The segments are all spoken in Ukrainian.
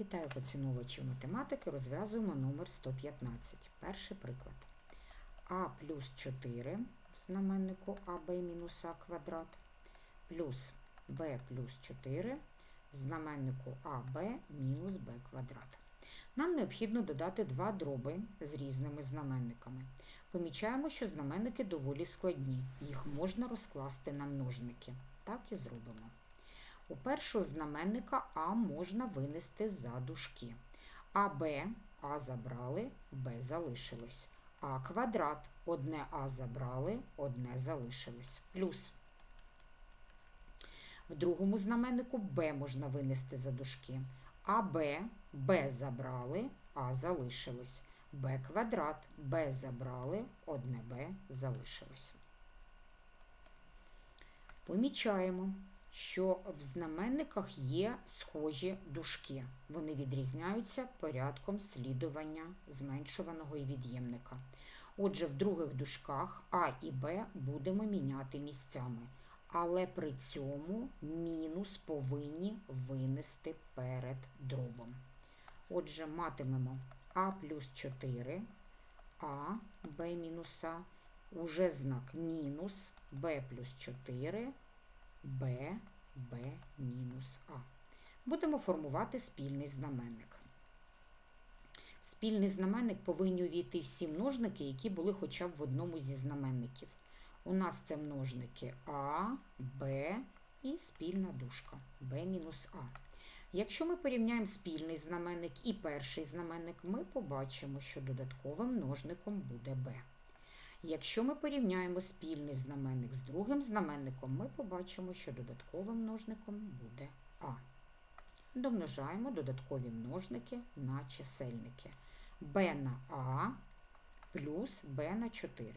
Вітаю поціновувачів математики. Розв'язуємо номер 115. Перший приклад. А плюс 4 в знаменнику АБ мінус А квадрат плюс Б плюс 4 в знаменнику АБ мінус Б квадрат. Нам необхідно додати два дроби з різними знаменниками. Помічаємо, що знаменники доволі складні. Їх можна розкласти на множники. Так і зробимо. У першого знаменника А можна винести за дужки. А Б А забрали, Б залишилось. А квадрат одне А забрали, одне залишилось. Плюс. В другому знаменнику Б можна винести за дужки. А Б Б забрали, А залишилось. Б квадрат Б забрали, одне Б залишилось. Помічаємо, що в знаменниках є схожі дужки. Вони відрізняються порядком слідування зменшуваного і від'ємника. Отже, в других дужках А і Б будемо міняти місцями, але при цьому мінус повинні винести перед дробом. Отже, матимемо А плюс 4, А, Б мінус А, уже знак мінус, Б плюс 4, Б, Б мінус А. Будемо формувати спільний знаменник. В спільний знаменник повинні увійти всі множники, які були хоча б в одному зі знаменників. У нас це множники А, Б і спільна дужка Б мінус А. Якщо ми порівняємо спільний знаменник і перший знаменник, ми побачимо, що додатковим множником буде Б. Якщо ми порівняємо спільний знаменник з другим знаменником, ми побачимо, що додатковим множником буде А. Домножаємо додаткові множники на чисельники. b на А плюс b на 4.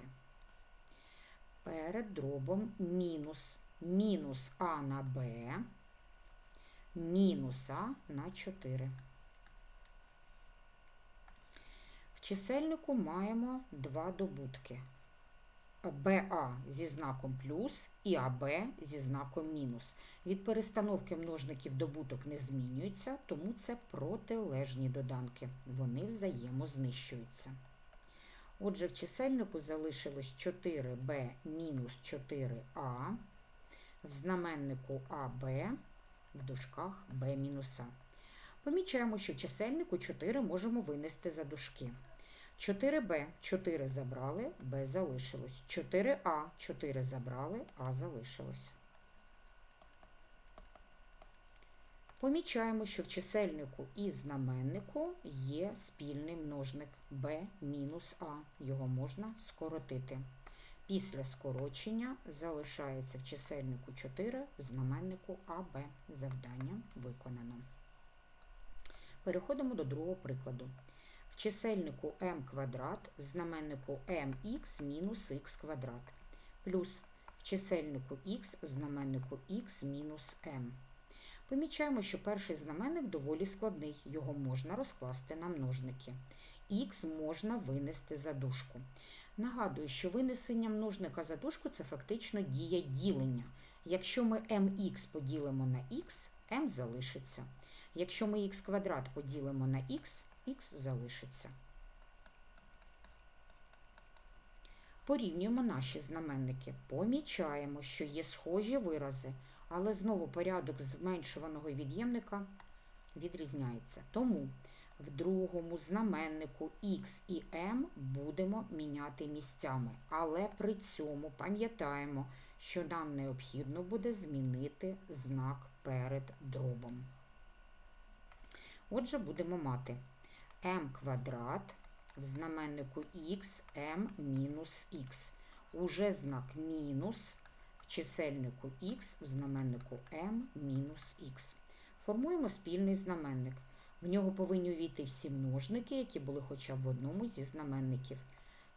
Перед дробом мінус мінус А на Б мінус А на 4. В чисельнику маємо два добутки. БА зі знаком плюс і АБ зі знаком мінус. Від перестановки множників добуток не змінюється, тому це протилежні доданки. Вони взаємознищуються. Отже, в чисельнику залишилось 4b мінус 4а, в знаменнику АБ, в дужках b мінус А. Помічаємо, що в чисельнику 4 можемо винести за дужки. 4b 4 забрали, b залишилось. 4а 4 забрали, а залишилось. Помічаємо, що в чисельнику і знаменнику є спільний множник b мінус а. Його можна скоротити. Після скорочення залишається в чисельнику 4, в знаменнику АБ. Завдання виконано. Переходимо до другого прикладу. В чисельнику m квадрат, в знаменнику mx мінус х квадрат, плюс в чисельнику х, в знаменнику х мінус m. Помічаємо, що перший знаменник доволі складний, його можна розкласти на множники. Х можна винести за дужку. Нагадую, що винесення множника за дужку це фактично дія ділення. Якщо ми mx поділимо на х, m залишиться. Якщо ми х квадрат поділимо на х, х залишиться. Порівнюємо наші знаменники. Помічаємо, що є схожі вирази, але знову порядок зменшуваного від'ємника відрізняється. Тому в другому знаменнику х і m будемо міняти місцями, але при цьому пам'ятаємо, що нам необхідно буде змінити знак перед дробом. Отже, будемо мати m квадрат в знаменнику х, m мінус х. Уже знак мінус в чисельнику х, в знаменнику m мінус х. Формуємо спільний знаменник. В нього повинні увійти всі множники, які були хоча б в одному зі знаменників.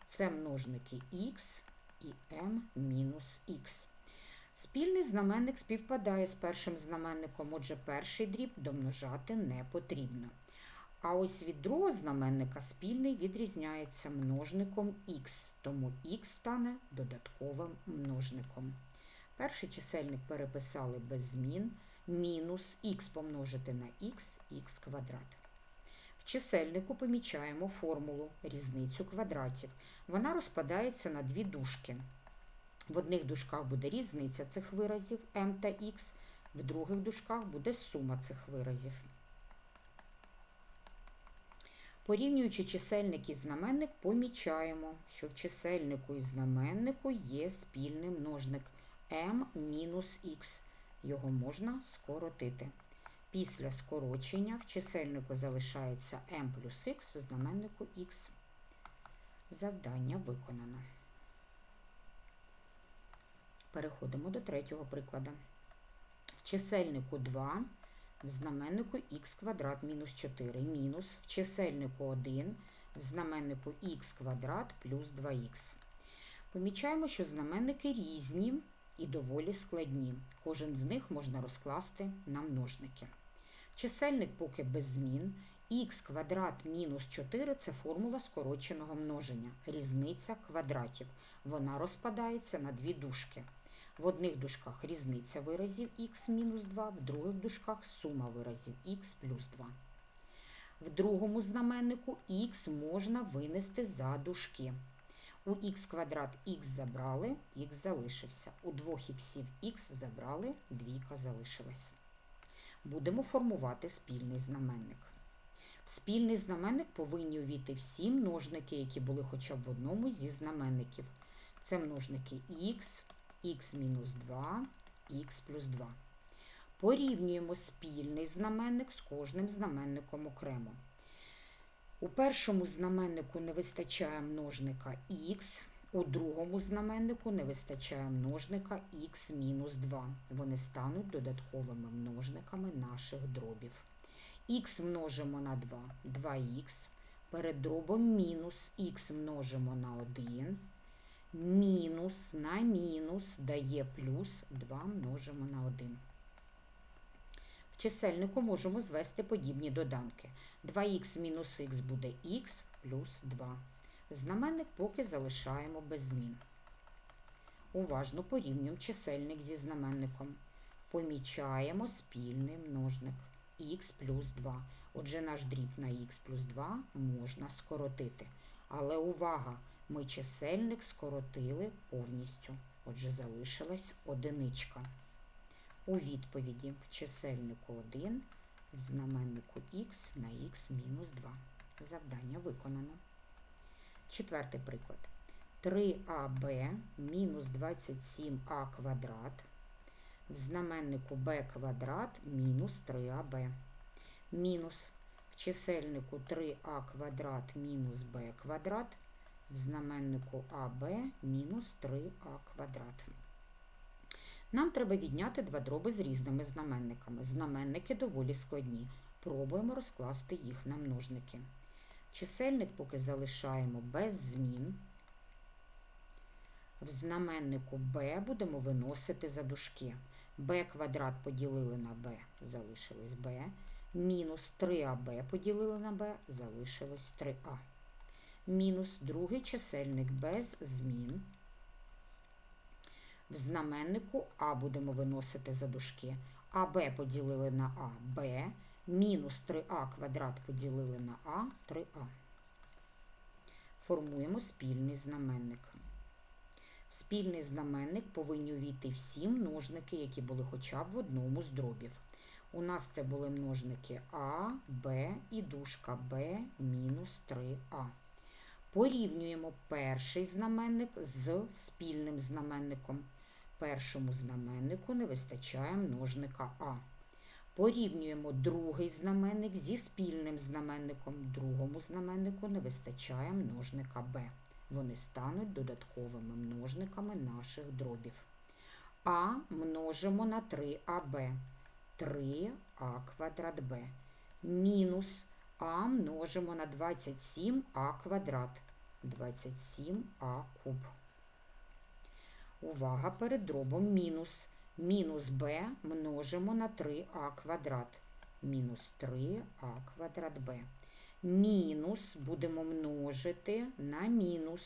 Це множники х і m мінус х. Спільний знаменник співпадає з першим знаменником, отже, перший дріб домножати не потрібно. А ось від другого знаменника спільний відрізняється множником х, тому х стане додатковим множником. Перший чисельник переписали без змін, мінус х помножити на х, х квадрат. В чисельнику помічаємо формулу різницю квадратів. Вона розпадається на дві дужки. В одних дужках буде різниця цих виразів m та x, в других дужках буде сума цих виразів. Порівнюючи чисельник і знаменник, помічаємо, що в чисельнику і знаменнику є спільний множник m-х. Його можна скоротити. Після скорочення в чисельнику залишається m плюс х, в знаменнику х. Завдання виконано. Переходимо до третього прикладу. В чисельнику 2, в знаменнику х квадрат мінус 4, мінус в чисельнику 1, в знаменнику х квадрат плюс 2х. Помічаємо, що знаменники різні і доволі складні. Кожен з них можна розкласти на множники. Чисельник поки без змін. х квадрат мінус 4 це формула скороченого множення, різниця квадратів. Вона розпадається на дві дужки. В одних дужках різниця виразів х мінус 2, в других дужках сума виразів х плюс 2. В другому знаменнику х можна винести за дужки. У х квадрат х забрали, х залишився. У двох х х забрали, двійка залишилась. Будемо формувати спільний знаменник. В спільний знаменник повинні увійти всі множники, які були хоча б в одному зі знаменників. Це множники х, х-2, х плюс 2. Порівнюємо спільний знаменник з кожним знаменником окремо. У першому знаменнику не вистачає множника х, у другому знаменнику не вистачає множника х-2. Вони стануть додатковими множниками наших дробів. Х множимо на 2, 2х. Перед дробом мінус х множимо на 1. Мінус на мінус дає плюс 2 множимо на 1. В чисельнику можемо звести подібні доданки. 2х мінус х буде х плюс 2. Знаменник поки залишаємо без змін. Уважно порівнюємо чисельник зі знаменником. Помічаємо спільний множник х плюс 2. Отже, наш дріб на х плюс 2 можна скоротити. Але увага! Ми чисельник скоротили повністю. Отже, залишилась одиничка. У відповіді в чисельнику 1, в знаменнику х на х мінус 2. Завдання виконано. Четвертий приклад. 3аб мінус 27а квадрат. В знаменнику b квадрат мінус 3аб. Мінус в чисельнику 3а квадрат мінус b квадрат. В знаменнику АБ мінус 3а квадрат. Нам треба відняти два дроби з різними знаменниками. Знаменники доволі складні. Пробуємо розкласти їх на множники. Чисельник поки залишаємо без змін. В знаменнику b будемо виносити за дужки. b квадрат поділили на b, залишилось b. Мінус 3аб поділили на b, залишилось 3а. Мінус другий чисельник без змін. В знаменнику А будемо виносити за дужки. АБ поділили на А, Б. Мінус 3а квадрат поділили на А, 3а. Формуємо спільний знаменник. Спільний знаменник повинні увійти всі множники, які були хоча б в одному з дробів. У нас це були множники А, Б і дужка Б мінус 3а. Порівнюємо перший знаменник з спільним знаменником. Першому знаменнику не вистачає множника А. Порівнюємо другий знаменник зі спільним знаменником. Другому знаменнику не вистачає множника Б. Вони стануть додатковими множниками наших дробів. А множимо на 3АБ. 3а квадрат Б. Мінус А множимо на 27а квадрат. 27а куб. Увага перед дробом мінус. Мінус b множимо на 3а квадрат. Мінус 3а квадрат b. Мінус будемо множити на мінус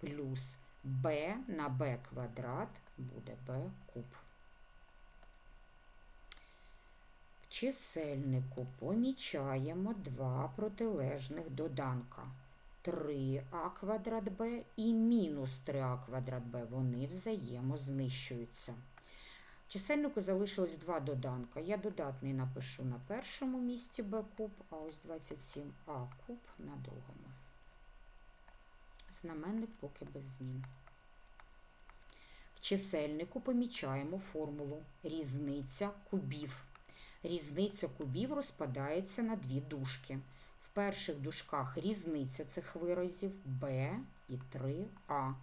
плюс b на b квадрат буде b куб. В чисельнику помічаємо два протилежних доданка. 3а квадрат b і мінус 3а квадрат b. Вони взаємознищуються. Чисельнику залишилось два доданка. Я додатний напишу на першому місці b куб, а ось 27а куб на другому. Знаменник поки без змін. В чисельнику помічаємо формулу різниця кубів. Різниця кубів розпадається на дві дужки. Перших дужках різниця цих виразів b і 3a.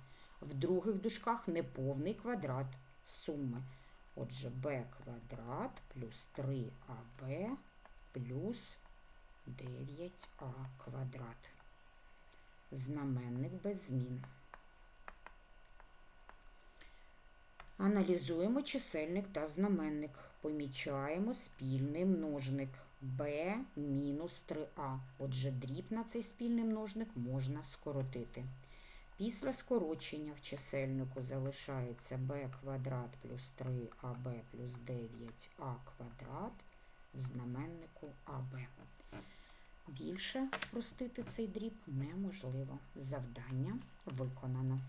В других дужках неповний квадрат суми. Отже, b квадрат плюс 3ab плюс 9а квадрат. Знаменник без змін. Аналізуємо чисельник та знаменник. Помічаємо спільний множник b мінус 3a. Отже, дріб на цей спільний множник можна скоротити. Після скорочення в чисельнику залишається b квадрат плюс 3ab плюс 9а квадрат в знаменнику АБ. Більше спростити цей дріб неможливо. Завдання виконано.